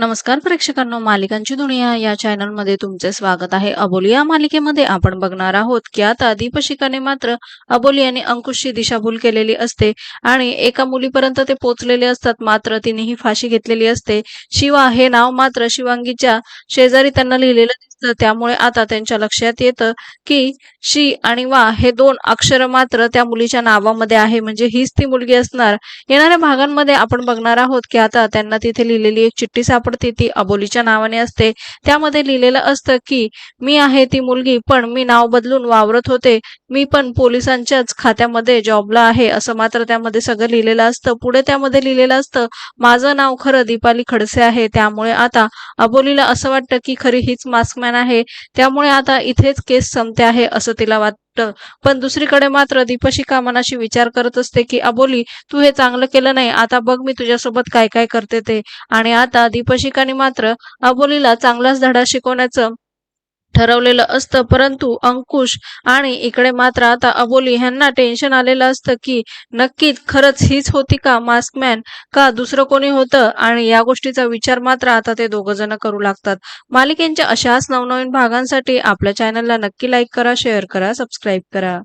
नमस्कार प्रेक्षकांनो मालिकांची दुनिया या चॅनलमध्ये तुमचे स्वागत आहे. अबोली या मालिकेमध्ये आपण बघणार आहोत की आता दीपशिकाने मात्र अबोली आणि अंकुशची दिशाभूल केलेली असते आणि एका मुलीपर्यंत ते पोचलेले असतात. मात्र तिने ही फाशी घेतलेली असते. शिवा हे नाव मात्र शिवांगीच्या शेजारी त्यांना लिहिलेलं तर त्यामुळे आता त्यांच्या लक्षात येतं की शी आणि वा हे दोन अक्षर मात्र त्या मुलीच्या नावामध्ये आहे. म्हणजे हीच ती मुलगी असणार. येणाऱ्या भागांमध्ये आपण बघणार आहोत की आता त्यांना तिथे लिहिलेली एक चिठ्ठी सापडते. ती अबोलीच्या नावाने असते. त्यामध्ये लिहिलेलं असतं की मी आहे ती मुलगी पण मी नाव बदलून वावरत होते. मी पण पोलिसांच्याच खात्यामध्ये जॉबला आहे. असं मात्र त्यामध्ये सगळं लिहिलेलं असतं. पुढे त्यामध्ये लिहिलेलं असतं माझं नाव खरं दीपाली खडसे आहे. त्यामुळे आता अबोलीला असं वाटतं की खरी हीच दरम्यान आहे. त्यामुळे आता इथेच केस संपते आहे असं तिला वाटतं. पण दुसरीकडे मात्र दीपशिका मनाशी विचार करत असते की अबोली तू हे चांगलं केलं नाही. आता बघ मी तुझ्यासोबत काय काय करते ते. आणि आता दीपशिकाने मात्र अबोलीला चांगलाच धडा शिकवण्याचं ठरवलेलं असतं. परंतु अंकुश आणि इकडे मात्र आता अबोली ह्यांना टेन्शन आलेलं असतं की नक्कीच खरंच हीच होती का मास्कमॅन का दुसरं कोणी होतं? आणि या गोष्टीचा विचार मात्र आता ते दोघ जण करू लागतात. मालिकेंच्या अशाच नवनवीन भागांसाठी आपल्या चॅनलला नक्की लाईक करा शेअर करा सबस्क्राईब करा.